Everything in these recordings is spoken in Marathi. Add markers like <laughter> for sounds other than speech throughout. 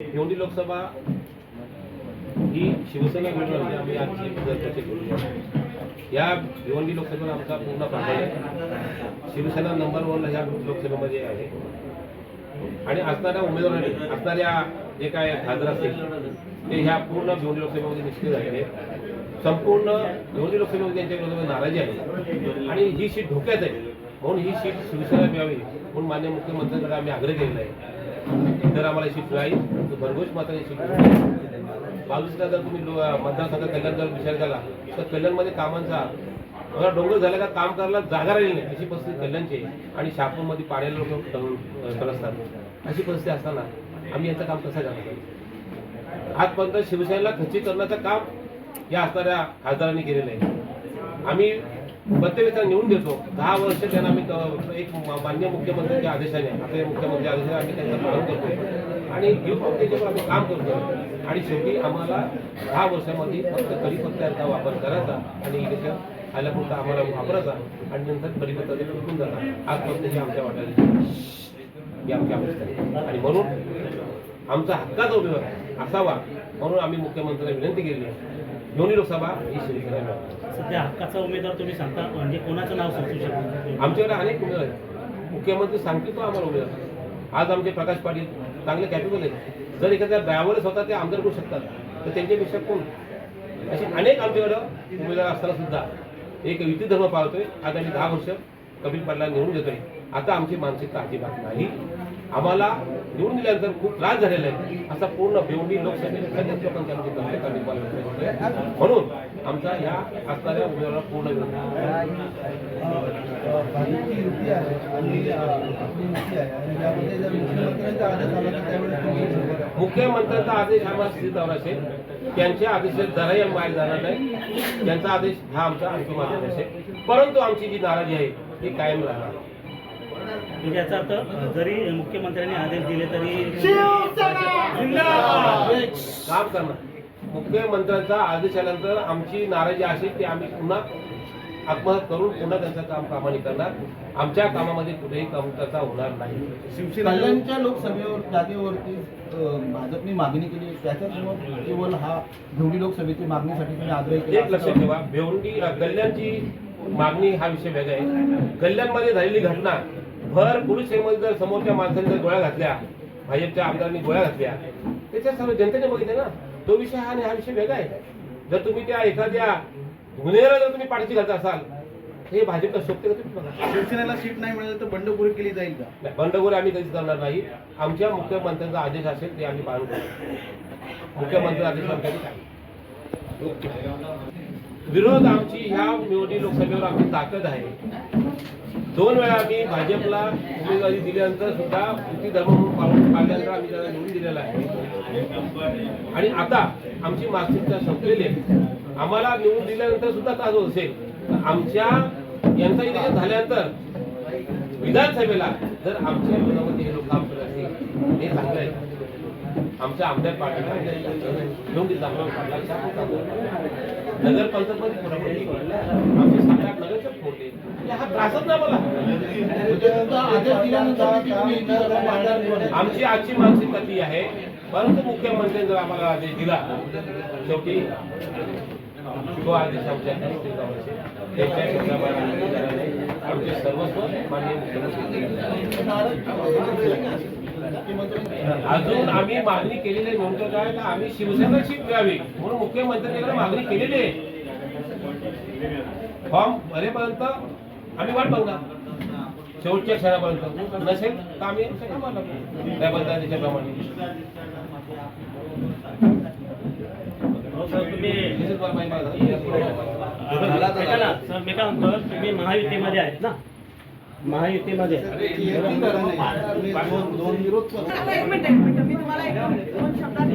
भिवंडी लोकसभा ही शिवसेना मिळून आम्ही आजची चर्चा केली या भिवंडी लोकसभेला आमचा पूर्ण पाठा आहे. शिवसेना नंबर वनला ह्या लोकसभेमध्ये आहे. आणि असणाऱ्या उमेदवारांनी असणाऱ्या जे काय खासदार असतील ते ह्या पूर्ण भिवंडी लोकसभेमध्ये निश्चित झालेले संपूर्ण भिवंडी लोकसभेमध्ये त्यांच्या विरोधात नाराजी आहे. आणि ही सीट धोक्यात आहे. म्हणून ही सीट शिवसेना मिळावी म्हणून मान्य मुख्यमंत्र्यांकडे आम्ही आग्रह केलेला आहे. तर आम्हाला सीट मिळाली. तर भरघोष मात्र बावीसला जर तुम्ही लो- कल्याण जर विचार केला तर कल्याणमध्ये कामांचा मला डोंगर झाला का काम करायला जागा राहिली नाही. अशी परिस्थिती कल्याणची आणि शापूरमध्ये पाण्याला लोक असतात अशी परिस्थिती असताना आम्ही यांचं काम कसं करणार? आजपर्यंत शिवसेनेला खच्चीकरणाचं काम या असणाऱ्या खासदारांनी केलेलं आहे. आम्ही प्रत्येक निवडून देतो. दहा वर्ष त्यांना आम्ही एक मान्य मुख्यमंत्र्यांच्या आदेशाने आपल्या मुख्यमंत्री आदेशाने आम्ही त्यांचा पालन करतो आणि युथ त्याच्यावर आम्ही काम करतोय. आणि शेवटी आम्हाला दहा वर्षामध्ये फक्त कढीपत्त्याचा वापर करायचा आणि इलेक्शन आल्यापुरता आम्हाला वापरायचा आणि नंतर कढीपत्ता ते फेकून जाणार आजपर्यंत ही आमच्या वाट्याला आमची अवस्था आहे आणि म्हणून आमचा हक्काचा उमेदवार असावा म्हणून आम्ही मुख्यमंत्र्यांना विनंती आहे. दोन्ही लोकसभा ही शिवसेना सध्या हक्काचा उमेदवार तुम्ही सांगता म्हणजे कोणाचं नाव सुचू शकतो? आमच्याकडे अनेक उमेदवार आहेत. मुख्यमंत्री सांगतील तो आम्हाला उमेदवार. आज आमचे प्रकाश पाटील चांगले कॅपेबल आहेत जर एखाद्या ड्रायव्हर स्वतः ते आमदार करू शकतात तर त्यांच्यापेक्षा कोण? असे अनेक आमच्याकडं उमेदवार असताना सुद्धा एक युती धर्म पाळतोय. आगामी आम्ही दहा वर्ष कपिल पाटला निवडून देतोय. आता आमची मानसिकता अजिबात नाही. आम्हाला निवडून दिल्यानंतर खूप त्रास झालेला आहे असा पूर्ण बेवडी लोकसभेत सगळ्याच लोकांची आमची म्हणून आमचा ह्या असणाऱ्या उमेदवाराला पूर्ण मुख्यमंत्र्यांचा आदेश आम्हाला स्थिर दौरा असेल. त्यांच्या आदेशात जराही आम्ही बाहेर जाणार नाही. त्यांचा आदेश हा आमचा अंतिम आदेश असेल. परंतु आमची जी नाराजी आहे ती कायम राहणार. म्हणजे याचा अर्थ जरी मुख्यमंत्र्यांनी आदेश दिले तरी काम करणार. मुख्यमंत्र्यांचा आदेश आल्यानंतर आमची नाराजी असेल ती आम्ही पुन्हा आत्महत्या करून पुन्हा त्यांचं काम प्रामाणिक करणार. आमच्या कामामध्ये कुठेही कमतरता होणार नाही. कल्याणच्या लोकसभेवर जागेवरती भाजपने मागणी केली त्याच्यासमोर केवळ हा भिवडी लोकसभेची मागणीसाठी तुम्ही आग्रह केला एक लक्षात ठेवा. भेवंडी कल्याणची मागणी हा विषय वेगळा आहे. कल्याणमध्ये झालेली घटना भर स्टेशनमध्ये जर समोरच्या माणसांनी जर गोळ्या घातल्या भाजपच्या आमदारांनी गोळ्या घातल्या त्याच्या सर्व जनतेने बघितलं ना. तो विषय हा आणि हा विषय वेगळा आहे. जर तुम्ही त्या एखाद्या गुन्हेगाराला जर तुम्ही पाठीशी घालता असाल हे भाजपला शोभते का तुम्ही बघा. शिवसेनेला सीट नाही मिळाली तर बंडखोरी केली जाईल का? नाही, बंडखोरी आम्ही कधीच करणार नाही. आमच्या मुख्यमंत्र्यांचा आदेश असेल ते आम्ही पालन करू मुख्यमंत्री आदेश आमच्याकडे काय विरोध आमची ह्या निवडणूक लोकसभेवर आमची ताकद आहे. दोन वेळा आम्ही भाजपला उमेदवारी दिल्यानंतर सुद्धा युती धर्म म्हणून पाळून पाळल्यानंतर आम्ही त्याला निवडून दिलेला आहे. आणि आता आमची मानसिकता संपलेली आहे. आम्हाला निवडून दिल्यानंतर सुद्धा का जो असेल. तर आमच्या यांचा इलेक्शन झाल्यानंतर विधानसभेला जर आमच्या मनामध्ये हे लोक काम करत असतील हे चांगलं आहे. आमच्या आमदार पाटील घेऊन दिला नगर पंचायतमध्ये आमचे सात आठ नगरसेवक फोडले आमची आजची मानसिकता ती आहे. परंतु मुख्यमंत्री जर आम्हाला आदेश दिला शेवटी तो आदेश आमच्या आमचे सर्वस्व माननीय मुख्यमंत्री अजून आम्ही मागणी केलेली आहे म्हणतो काय तर आम्ही शिवसेना सीट मिळावी म्हणून मुख्यमंत्र्यांकडे मागणी केलेली आहे. फॉर्म भरेपर्यंत आम्ही वाट बघणार शेवटच्या क्षणापर्यंत. नसेल तर आम्ही हो, सर ना. मी काय म्हणतो तुम्ही महायुतीमध्ये आहेत ना? महायुतीमध्ये. युती धर्म पाळणार नाही. दोन दोन विरोध पक्ष आता एक मिनिट एक मिनिट. मी तुम्हाला एक दोन शब्दात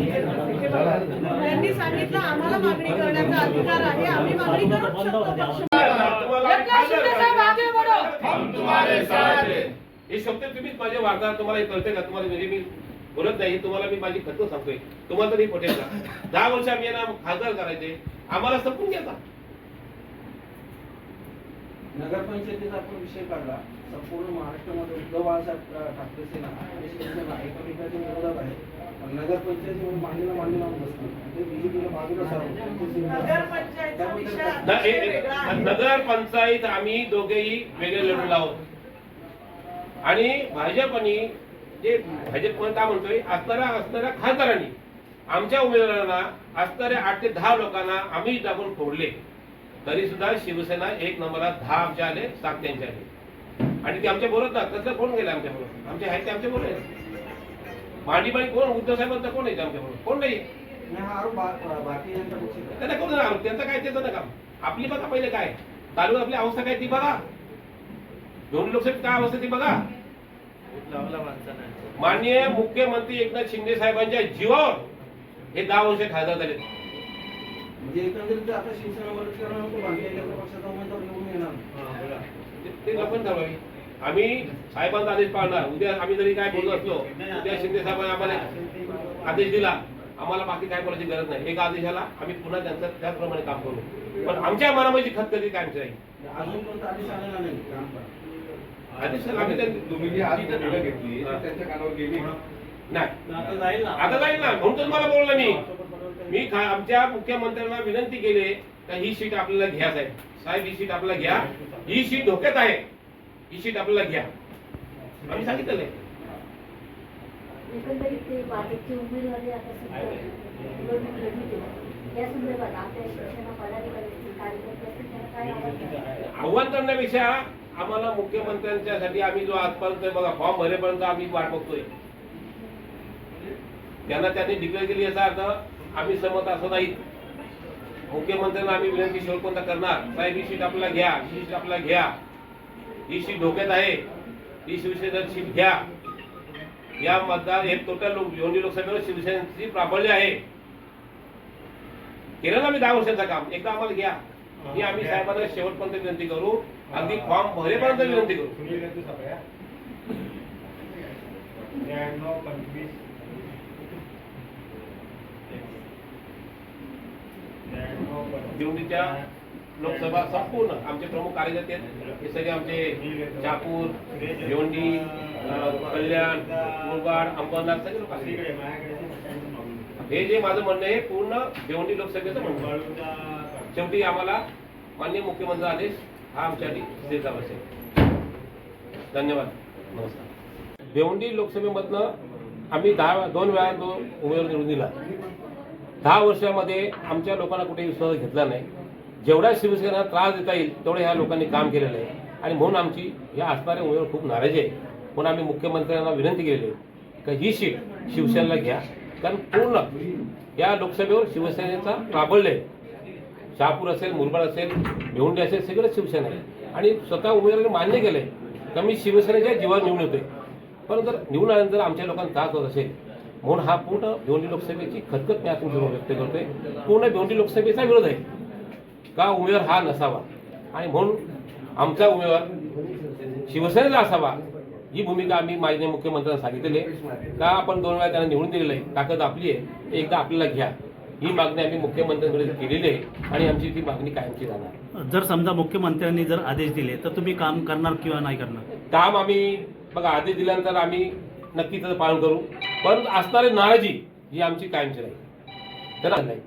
बघा. त्यांनी सांगितलं आम्हाला मागणी करण्याचा अधिकार आहे. आम्ही मागणी करू शकतो. साहेब आगे बढो. हे। शब्द तुम्हीच माझे वागणार तुम्हाला हे कळते का? तुम्हाला म्हणजे मी बोलत नाही तुम्हाला मी माझी खतं सांगतोय. तुम्हाला तरी पटेल का दहा वर्ष आम्ही यांना खासदार करायचे. आम्हाला संपून घ्यायचा नगरपंचायतीचा आपण विषय काढला. संपूर्ण महाराष्ट्रामध्ये उद्धव बाळासाहेब ठाकरे सेना आणि शिवसेना एकमेकांच्या विरोधात आहे पण नगरपंचायतीमध्ये मांडीला मांडी लावून बसते ते बीजेपीला बाजूला सारवलं. नगरपंचायतचा विषय न- अतिशय ए- वेगळा ए- आहे. नगर पंचायत आम्ही दोघेही वेगळे लढून आहोत आणि भाजपनी जे भाजप कोण का म्हणतोय? असणाऱ्या असणाऱ्या खासदारांनी आमच्या उमेदवारांना असणाऱ्या आठ ते दहा लोकांना आम्ही दाबून फोडले. तरी सुद्धा शिवसेना एक नंबरला दहा आमच्या आले सात त्यांचे आले. आणि ते आमच्या बोलत ना तसं कोण गेले आमच्या बरोबर आमचे आहेत ते आमच्या बरोबर आहेत. मांडी मांडी कोण? उद्धव साहेबांचा कोण आहे आमच्या बरोबर कोण नाही? आरोप. त्यांना कोण देणार त्यांचं काय? त्याचं नका आपली बघा पहिले काय? चालू आपली अवस्था काय ती बघा. दोन लोकसभेत काय अवस्था ती बघा. माननीय मुख्यमंत्री एकनाथ शिंदे साहेबांच्या जीवावर हे दहा वर्ष खासदार झाले म्हणजे एकंदरीत आता शिवसेना तो भारतीय जनता पक्षाचा उमेदवार निवडून येणार ते आपण ठरवावी. आम्ही साहेबांचा आदेश पाळणार. उद्या आम्ही जरी काय बोलत असलो उद्या शिंदे साहेबांनी आम्हाला आदेश दिला आम्हाला बाकी काय बोलायची गरज नाही. एक आदेशाला आम्ही पुन्हा त्यांचं त्याचप्रमाणे काम करू. पण आमच्या मनामध्ये खत कधी कायमची राहील? अजूनपर्यंत आदेश आलेला नाही काम करा. आदेश आम्ही त्या- तुम्ही जी आज भूमिका घेतली त्यांच्या कानावर गेली. नाही. आता जाईल ना. आता जाईल ना. म्हणून तर मला बोललो मी. मी खा- आमच्या मुख्यमंत्र्यांना विनंती केली का ही सीट आपल्याला घ्या साहेब. साहेब ही सीट आपल्याला घ्या. ही सीट धोक्यात आहे. ही सीट आपल्याला घ्या. आम्ही सांगितलं? आव्हान करण्यापेक्षा आम्हाला मुख्यमंत्र्यांच्यासाठी आम्ही जो आजपर्यंत बघा फॉर्म भरेपर्यंत आम्ही वाट बघतोय. त्यांना त्यांनी डिक्लेअर केली याचा अर्थ आम्ही सहमत असं नाही. मुख्यमंत्र्यांना आम्ही विनंती शेवटपर्यंत करणार? साहेब ही सीट आपल्याला घ्या ही सीट आपल्याला घ्या. ही सीट धोक्यात आहे. ही शिवसेना सीट घ्या. या मतदार हे टोटल लोक भिवंडी लोकसभेवर शिवसेनेची प्राबल्य आहे. केलं ना मी दहा वर्षाचं काम? एकदा आम्हाला घ्या. ही आम्ही साहेबांना शेवटपर्यंत विनंती करू. अगदी फॉर्म भरेपर्यंत विनंती करू. <laughs> भिवंडीच्या लोकसभा संपूर्ण आमचे प्रमुख कार्यकर्ते हे सगळे आमचे चापूर भिवंडी कल्याण मुरबाड अंबरनाथ सगळे लोक हे जे माझं म्हणणं हे पूर्ण भिवंडी लोकसभेचं म्हणणं शेवटी आम्हाला माननीय मुख्यमंत्री आदेश हा आमच्यासाठी स्थिरता असेल. धन्यवाद. नमस्कार. भिवंडी लोकसभेमधनं आम्ही दहा दोन वेळा दोन उमेदवार निवडून दिला. दहा वर्षामध्ये आमच्या लोकांना कुठेही विश्वास घेतला नाही. जेवढा शिवसेना त्रास देता येईल तेवढं ह्या लोकांनी काम केलेलं आहे. आणि म्हणून आमची या असणाऱ्या उमेदवार खूप नाराजी आहे. म्हणून आम्ही मुख्यमंत्र्यांना विनंती केलेली आहे का ही सीट शिवसेनेला घ्या. कारण पूर्ण या लोकसभेवर शिवसेनेचा प्राबल्य आहे. शहापूर असेल मुरबाड असेल भिवंडी असेल सगळं शिवसेना आहे. आणि स्वतः उमेदवारांनी मान्य केलं आहे का मी शिवसेनेच्या जीवावर निवडून येतोय. परंतु जर निवडून आल्यानंतर आमच्या लोकांना त्रास होत असेल म्हणून हा पूर्ण भिवंडी लोकसभेची खतखत मी तुमच्यासमोर व्यक्त करतोय. पूर्ण भिवंडी लोकसभेचा विरोध आहे. का उमेदवार हा नसावा? आणि म्हणून आमचा उमेदवार शिवसेनेचा असावा ही भूमिका आम्ही माननीय मुख्यमंत्र्यांना सांगितलेली आहे. का आपण दोन वेळा त्यांना निवडून दिलेलं आहे? ताकद आपली आहे. एकदा आपल्याला घ्या. ही मागणी आम्ही मुख्यमंत्र्यांकडे केलेली आहे आणि आमची ती मागणी कायमची राहणार. जर समजा मुख्यमंत्र्यांनी जर आदेश दिले तर तुम्ही काम करणार किंवा नाही करणार? काम आम्ही बघा आदेश दिल्यानंतर आम्ही नक्की त्याचं पालन करू. पण असणारी नाराजी ही आमची कायमची राहील. तर नाही.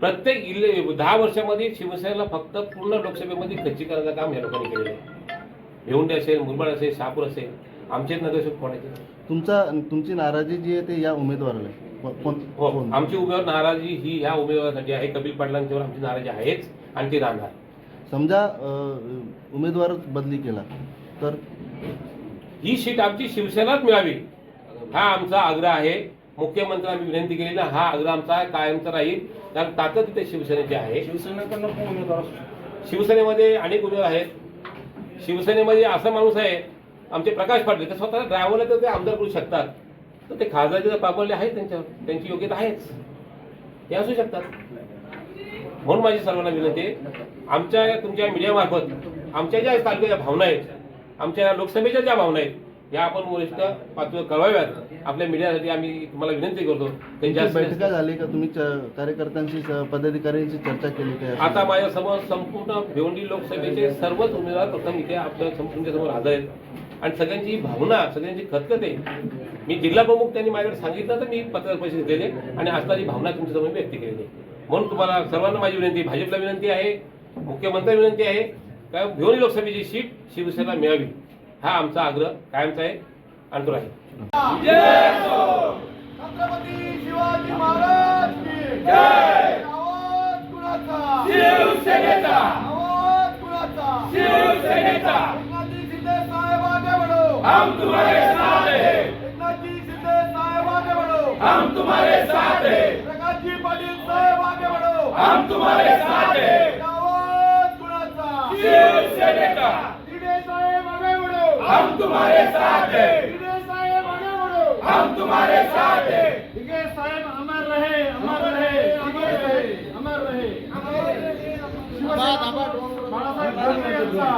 प्रत्येक इले दहा वर्षामध्ये शिवसेनेला फक्त पूर्ण लोकसभेमध्ये खच्ची करण्याचं काम या लोकांनी केलेलं आहे. भिवंडी असेल मुरबाड असेल शहापूर असेल आमचेच नगरसेवक कोणाचे? तुमचा तुमची नाराजी जी आहे ते या उमेदवाराला हो? आमची उमेदवार नाराजी ही ह्या उमेदवारासाठी आहे. कपिल पाटलांच्यावर आमची नाराजी आहेच आणि ती राहणार. समजा उमेदवारच बदली केला तर? ही सीट आमची शिवसेनाच मिळावी. हा आमचा आग्रह आहे. मुख्यमंत्र्यांनी विनंती केली ना हा आग्रह आमचा कायमचा राहील. कारण ताकद तिथे शिवसेनेची आहे? शिवसेनेमध्ये अनेक उमेदवार आहेत. शिवसेनेमध्ये असा माणूस आहे आमचे प्रकाश पाटील ते स्वतः ड्रायव्हरला तर ते आमदार करू शकतात. तर ते खासदारचे प्राबल्य आहे त्यांच्यावर त्यांची योग्यता आहेच. ते असू शकतात. म्हणून माझी सर्वांना विनंती आहे आमच्या तुमच्या मीडियामार्फत आमच्या ज्या तालुक्याच्या भावना आहेत आमच्या लोकसभेच्या ज्या भावना आहेत या आपण वरिष्ठ पातळीवर कळवाव्यात. आपल्या मीडियासाठी आम्ही तुम्हाला विनंती करतो ते तुमची जास्तीत बैठका झाली का? तुम्ही कार्यकर्त्यांशी पदाधिकाऱ्यांशी चर्चा केली आता माझ्यासमोर संपूर्ण भिवंडी लोकसभेचे सर्वच उमेदवार प्रथम इथे आपल्या तुमच्यासमोर हजर आहेत. आणि सगळ्यांची भावना सगळ्यांची खतखत आहे मी जिल्हा प्रमुख त्यांनी माझ्याकडे सांगितलं तर मी पत्रकार पैसे घेतलेले आणि असणारी भावना तुमच्यासमोर व्यक्त केलेली म्हणून तुम्हाला सर्वांना माझी विनंती भाजपला विनंती आहे मुख्यमंत्री विनंती आहे का भिवंडी लोकसभेची सीट शिवसेना मिळावी. हा आमचा आग्रह कायमचा आहे आणि तो राहील छत्रपती शिवाजी महाराज की जय आवाज कुणाचा शिवसेनेचा आवाज कुणाचा शिवसेनेचा एकनाथजी शिंदे साहेब आगे बढ़ो हम तुम्हारे साथ हैं एकनाथजी शिंदे साहेब आगे बढ़ो हम तुम्हारे साथ हैं प्रकाशजी पाटील साहेब आगे बढ़ो हम तुम्हारे साथ हैं आवाज कुणाचा शिवसेनेचा शिंदे साहेब आगे बढ़ो हम तुम्हारे साथ हैं। साहेब आगे बढ़ो। हम तुम्हारे साथ हैं। दिगे साहेब अमर रहे अमर रहे अमर रहे अमर रहे। बाळासाहेब ठाकरे यांचा।